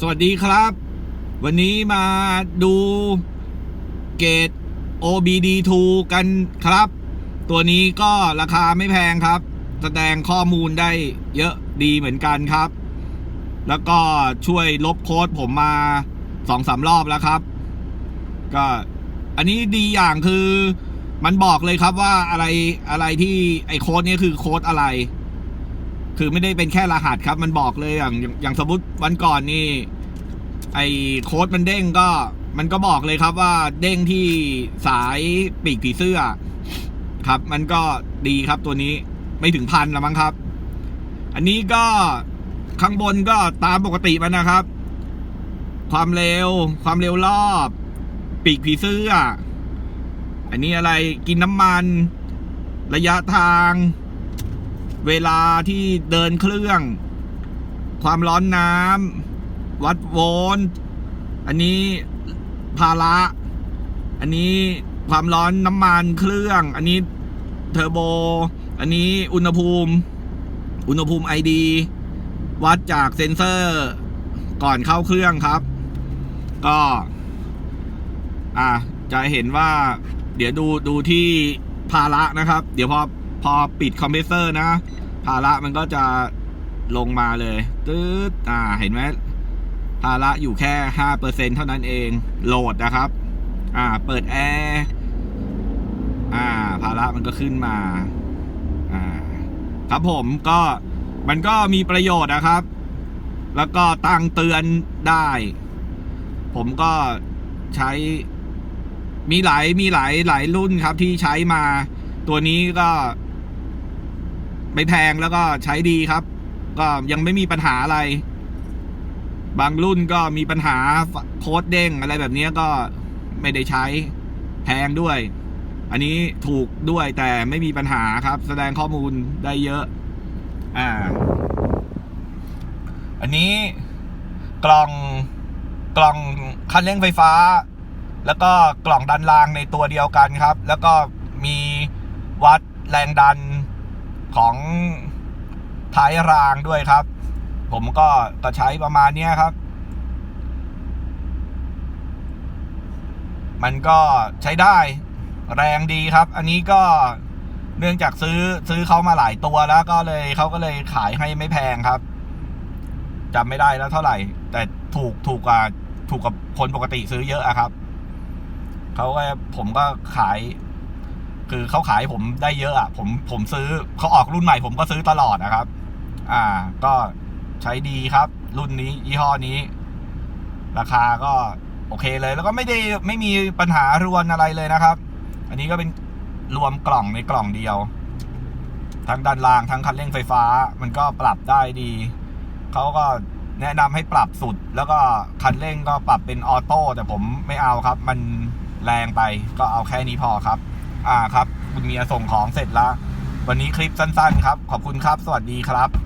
สวัสดีครับ วันนี้มาดูเกรด OBD2 กันครับ ตัวนี้ก็ราคาไม่แพงครับ แสดงข้อมูลได้เยอะดีเหมือนกันครับ แล้วก็ช่วยลบโค้ดผมมาสองสามรอบแล้วครับ ก็อันนี้ดีอย่างคือมันบอกเลยครับว่าอะไรอะไรที่ไอโค้ดนี้คือโค้ดอะไร คือไม่ได้เป็นแค่รหัสครับ มันบอกเลยอย่างอย่างสมมติวันก่อนนี่ ไอโค้ดมันเด้งก็ มันก็บอกเลยครับว่าเด้งที่สายปีกผีเสื้อ ครับ มันก็ดีครับตัวนี้ไม่ถึงพันละมั้งครับ อันนี้ก็ข้างบนก็ตามปกติมันนะครับ ความเร็ว ความเร็วรอบ ปีกผีเสื้อ อันนี้อะไรกินน้ำมัน ระยะทาง เวลาที่เดินเครื่อง ความร้อนน้ำวัดโวลต์อันนี้ภาระ อันนี้ความร้อนน้ำมันเครื่อง อันนี้เทอร์โบ อันนี้อุณหภูมิ อุณหภูมิไอดีวัดจากเซ็นเซอร์ก่อนเข้าเครื่องครับ ก็ อะจะเห็นว่า เดี๋ยวดูดูที่ภาระนะครับ เดี๋ยวพอ พอปิดคอมเพรสเซอร์นะ ภาระมันก็จะลงมาเลยตืดอ่า เห็นไหมภาระอยู่แค่ห้าเปอร์เซ็นเท่านั้นเอง โหลดนะครับ อ่า เปิดแอร์อ่า ภาระมันก็ขึ้นมา อ่า ครับผมก็มันก็มีประโยชน์นะครับ แล้วก็ตั้งเตือนได้ ผมก็ใช้มีหลายมีหลายหลายรุ่นครับที่ใช้มา ตัวนี้ก็ ไม่แพงแล้วก็ใช้ดีครับ ก็ยังไม่มีปัญหาอะไร บางรุ่นก็มีปัญหาโค้ดเด้งอะไรแบบนี้ก็ไม่ได้ใช้แพงด้วย อันนี้ถูกด้วยแต่ไม่มีปัญหาครับ แสดงข้อมูลได้เยอะ อ่า อันนี้กล่องกล่องคันเร่งไฟฟ้า แล้วก็กล่องดันรางในตัวเดียวกันครับ แล้วก็มีวัดแรงดัน ของท้ายรางด้วยครับ ผมก็ก็ใช้ประมาณนี้ครับ มันก็ใช้ได้แรงดีครับ อันนี้ก็เนื่องจากซื้อซื้อเขามาหลายตัวแล้วก็เลยเขาก็เลยขายให้ไม่แพงครับจำไม่ได้แล้วเท่าไหร่ แต่ถูกถูกกว่าถูกกับคนปกติซื้อเยอะอะครับเขาก็ผมก็ขาย คือเขาขายผมได้เยอะอะผมผมซื้อเขาออกรุ่นใหม่ผมก็ซื้อตลอดนะครับ อ่า ก็ใช้ดีครับ รุ่นนี้ยี่ห้อนี้ ราคาก็โอเคเลย แล้วก็ไม่ได้ไม่มีปัญหารวนอะไรเลยนะครับ อันนี้ก็เป็นรวมกล่องในกล่องเดียว ทั้งด้านล่างทั้งคันเร่งไฟฟ้า มันก็ปรับได้ดีเขาก็แนะนำให้ปรับสุด แล้วก็คันเร่งก็ปรับเป็นออโต้แต่ผมไม่เอาครับ มันแรงไปก็เอาแค่นี้พอครับ อ่าครับ คุณเมียส่งของเสร็จแล้ว วันนี้คลิปสั้น ๆ ครับ ขอบคุณครับ สวัสดีครับ